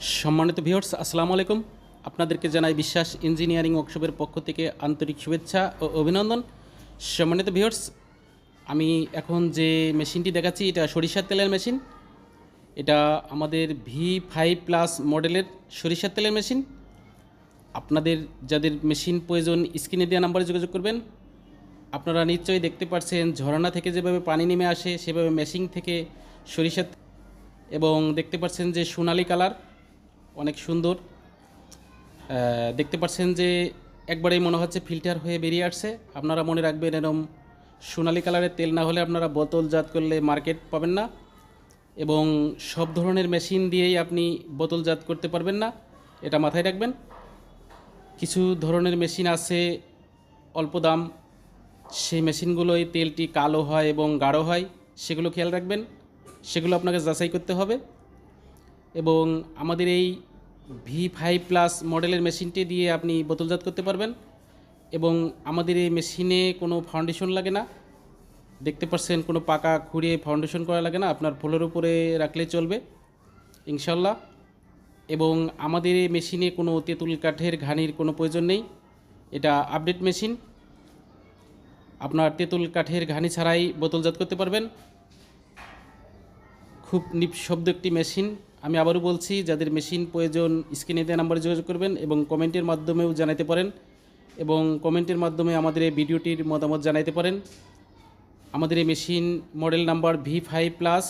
সম্মানিত ভিউয়ার্স, আসসালামু আলাইকুম। আপনাদেরকে জানাই বিশ্বাস ইঞ্জিনিয়ারিং ওয়ার্কশপের পক্ষ থেকে আন্তরিক শুভেচ্ছা ও অভিনন্দন। সম্মানিত ভিউয়ার্স, আমি এখন যে মেশিনটি দেখাচ্ছি, এটা সরিষার তেলের মেশিন। এটা আমাদের ভি ফাইভ প্লাস মডেলের সরিষার তেলের মেশিন। আপনাদের যাদের মেশিন প্রয়োজন, স্ক্রিনে দেওয়া নাম্বারে যোগাযোগ করবেন। আপনারা নিশ্চয়ই দেখতে পাচ্ছেন ঝর্ণা থেকে যেভাবে পানি নেমে আসে, সেভাবে মেশিন থেকে সরিষার এবং দেখতে পাচ্ছেন যে সোনালি কালার। অনেক সুন্দর। দেখতে পাচ্ছেন যে একবারেই মনে হচ্ছে ফিল্টার হয়ে বেরিয়ে আসছে। আপনারা মনে রাখবেন এরম সোনালি কালারের তেল না হলে আপনারা বোতলজাত করলে মার্কেট পাবেন না এবং সব ধরনের মেশিন দিয়েই আপনি বোতলজাত করতে পারবেন না, এটা মাথায় রাখবেন। কিছু ধরনের মেশিন আছে অল্প দাম, সেই মেশিনগুলোই তেলটি কালো হয় এবং গাঢ় হয়, সেগুলো খেয়াল রাখবেন। সেগুলো আপনাকে যাচাই করতে হবে। এবং আমাদের এই ভি ফাইভ প্লাস মডেলের মেশিনটি দিয়ে আপনি বোতলজাত করতে পারবেন এবং আমাদের এই মেশিনে কোনো ফাউন্ডেশন লাগে না। দেখতে পাচ্ছেন কোনো পাকা খুঁড়িয়ে ফাউন্ডেশন করা লাগে না, আপনার ফ্লোর উপরে রাখলে চলবে, ইনশাল্লাহ। এবং আমাদের এই মেশিনে কোনো তেঁতুল কাঠের ঘানির কোনো প্রয়োজন নেই, এটা আপডেট মেশিন আপনার তেঁতুল কাঠের ঘানি ছাড়াই বোতলজাত করতে পারবেন। খুব নিঃশব্দ একটি মেশিন আমি আবারও বলছি, যাদের মেশিন প্রয়োজন, স্ক্রিনে দেওয়া নাম্বারে যোগাযোগ করবেন এবং কমেন্টের মাধ্যমেও জানাতে পারেন এবং কমেন্টের মাধ্যমে আমাদের এই ভিডিওটির মতামত জানাতে পারেন। আমাদের এই machine model number V five plus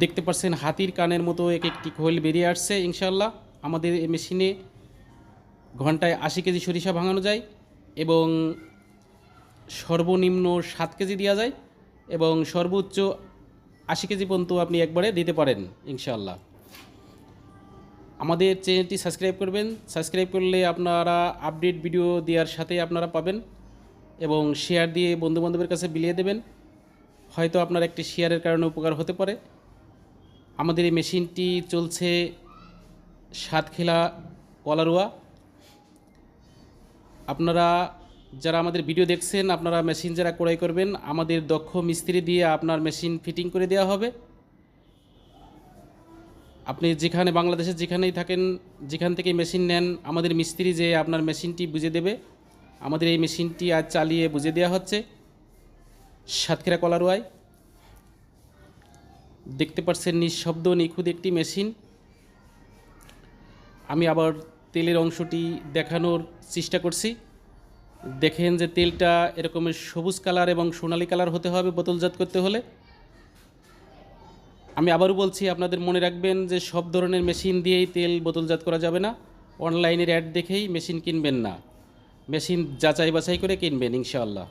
দেখতে পাচ্ছেন হাতির কানের মতো এক একটি খোল বেরিয়ে আসছে ইনশাল্লাহ আমাদের এই মেশিনে ঘন্টায় আশি কেজি সরিষা ভাঙানো যায় এবং সর্বনিম্ন সাত কেজি দেওয়া যায় এবং সর্বোচ্চ আশি কেজি পর্যন্ত আপনি একবারে দিতে পারেন, ইনশাআল্লাহ। আমাদের চ্যানেলটি সাবস্ক্রাইব করবেন। সাবস্ক্রাইব করলে আপনারা আপডেট ভিডিও দেওয়ার সাথে আপনারা পাবেন এবং শেয়ার দিয়ে বন্ধুবান্ধবের কাছে বিলিয়ে দেবেন। হয়তো আপনার একটি শেয়ারের কারণে উপকার হতে পারে। আমাদের এই মেশিনটি চলছে সাতখিলা কলারুয়া। আপনারা যারা আমাদের ভিডিও দেখছেন, আপনারা মেশিন যারা ক্রয় করবেন, আমাদের দক্ষ মিস্ত্রি দিয়ে আপনার মেশিন ফিটিং করে দেওয়া হবে। আপনি যেখানে, বাংলাদেশে যেখানেই থাকেন, যেখান থেকে মেশিন নেন, আমাদের মিস্ত্রি যে আপনার মেশিনটি বুঝে দেবে। আমাদের এই মেশিনটি আজ চালিয়ে বুঝে দেওয়া হচ্ছে। সাতক্ষীরা কলারোয়ায়। দেখতে পাচ্ছেন নিঃশব্দ, নিখুঁত একটি মেশিন আমি আবার তেলের অংশটি দেখানোর চেষ্টা করছি। দেখেন যে তেলটা এরকমের সবুজ কালার এবং সোনালি কালার হতে হবে বোতলজাত করতে হলে। আমি আবারও বলছি, আপনাদের মনে রাখবেন যে সব ধরনের মেশিন দিয়েই তেল বোতলজাত করা যাবে না। অনলাইনের অ্যাড দেখেই মেশিন কিনবেন না। মেশিন যাচাই বাছাই করে কিনবেন, ইনশাআল্লাহ।